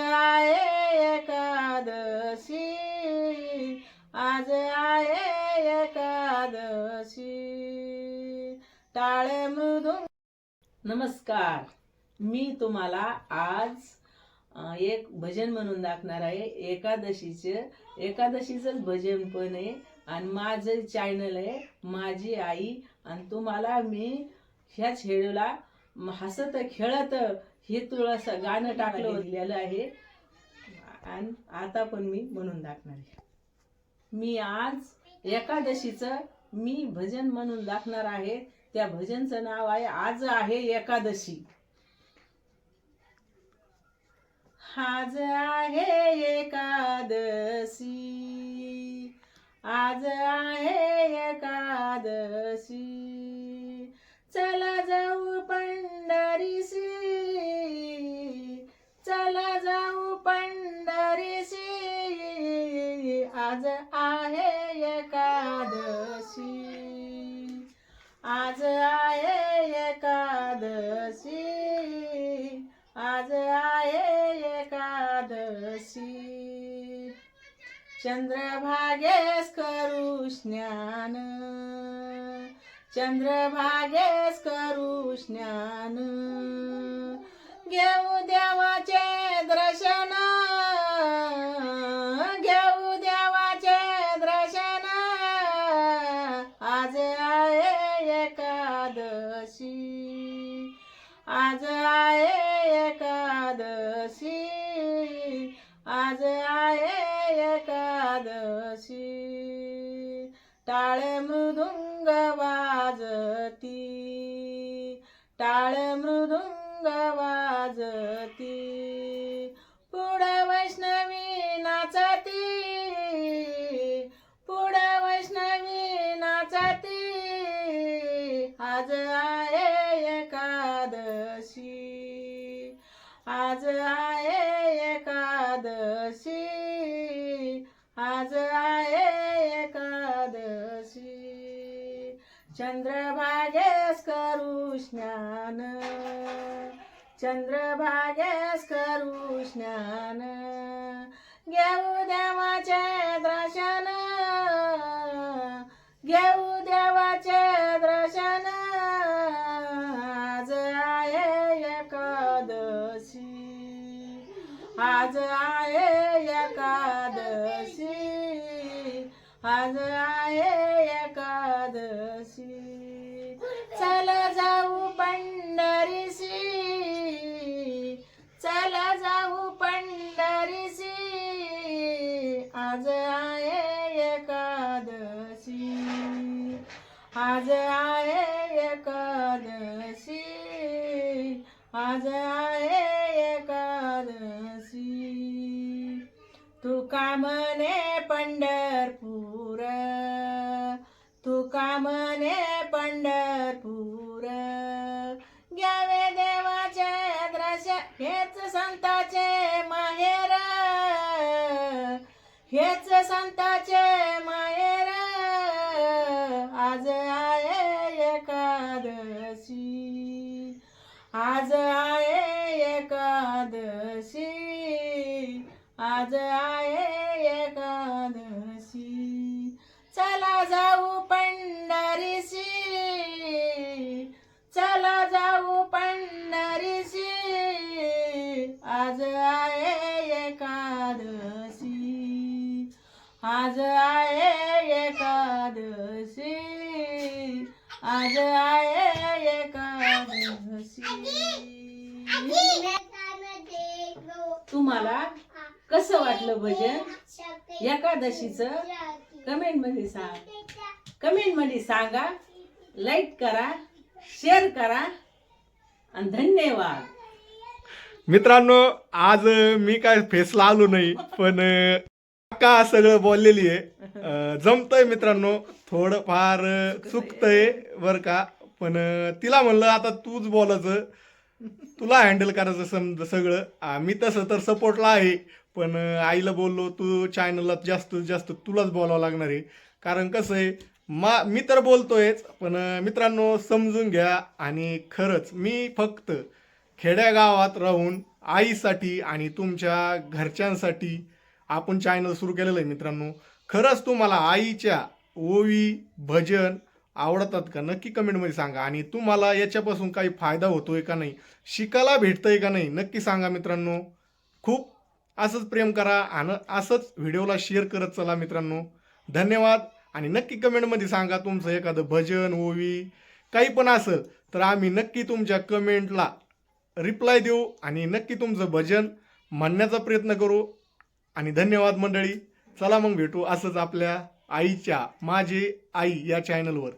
आहे एकादशी. आज आहे एकादशी. टाळे नमस्कार. मी तुम्हाला आज एक भजन म्हणून दाखणार आहे. एकादशीचं एकादशीचंच भजन पण आहे. आणि माझं चॅनल आहे माझी आई. आणि तुम्हाला मी ह्याच छेडूला हसत खेळत हे तुळस गाणं टाकलं दिलेलं आहे. आणि आता पण मी म्हणून दाखणार आहे. मी आज एकादशीचं मी भजन म्हणून दाखणार आहे. त्या भजनचं नाव आहे आज आहे एकादशी. आज आहे एकादशी. आज आहे एकादशी. चला जाऊ आज आहे एकादशी. आज आहे एकादशी. आज आहे एकादशी. चंद्रभागेस करू स्नान. चंद्रभागेस करू स्नान. घेऊ एकादशी. आज आहे एकादशी. आज आहे एकादशी. टाळ मृदुंग वाजती. टाळ मृदुंग वाजती. एकादशी. आज आहे एकादशी. आज आहे एकादशी. चंद्रभागेस करू स्नान. चंद्रभागेस करू स्नान. घेऊ देवाच्या आज आहे एकादशी. आज आहे एकादशी. चल जाऊ पंढरीशी. चला जाऊ पंढरीशी. आज आहे एकादशी. आज आहे एकादशी. आज आहे तुका म्हणे पंढरपूर. तुका म्हणे पंढरपूर. घ्यावे देवाचे द्रश्य हेच संताचे माहेर. हेच संताचे माहेर. आज आज आहे एकादशी. आज आहे एकादशी. तुम्हाला कसं वाटलं भजन? एकादशीचं कमेंटमध्ये सांग. कमेंटमध्ये सांगा. लाईक करा शेअर करा आणि धन्यवाद. मित्रांनो आज मी काय फेसला आलो नाही पण अं, का सगळं बोललेली आहे. जमतय मित्रांनो थोडंफार अं, चुकतंय बर का पण तिला म्हणलं आता तूच बोलायचं. तुला हँडल करायचं समज सगळं. मी तसं तर सपोर्टला आहे पण आईला बोललो तू चॅनलला जास्तीत जास्त तुलाच बोलावं लागणार आहे. कारण कसं आहे मा मी तर बोलतोयच पण मित्रांनो समजून घ्या. आणि खरंच मी फक्त खेड्यागावात राहून आईसाठी आणि तुमच्या घरच्यांसाठी आपण चॅनल सुरू केलेलं आहे मित्रांनो. खरंच तुम्हाला आईच्या ओवी भजन आवडतात का? नक्की कमेंटमध्ये सांगा. आणि तुम्हाला याच्यापासून काही फायदा होतोय का नाही? शिकायला भेटतंय का नाही? नक्की सांगा मित्रांनो. खूप असंच प्रेम करा आणि असंच व्हिडिओला शेअर करत चला मित्रांनो. धन्यवाद. आणि नक्की कमेंटमध्ये सांगा तुमचं एखादं भजन ओवी काही पण असेल तर आम्ही नक्की तुमच्या कमेंटला रिप्लाय देऊ आणि नक्की तुमचं भजन म्हणण्याचा प्रयत्न करू. आणि धन्यवाद मंडळी. चला मग भेटू असंच आपल्या आईच्या माझे आई या चॅनलवर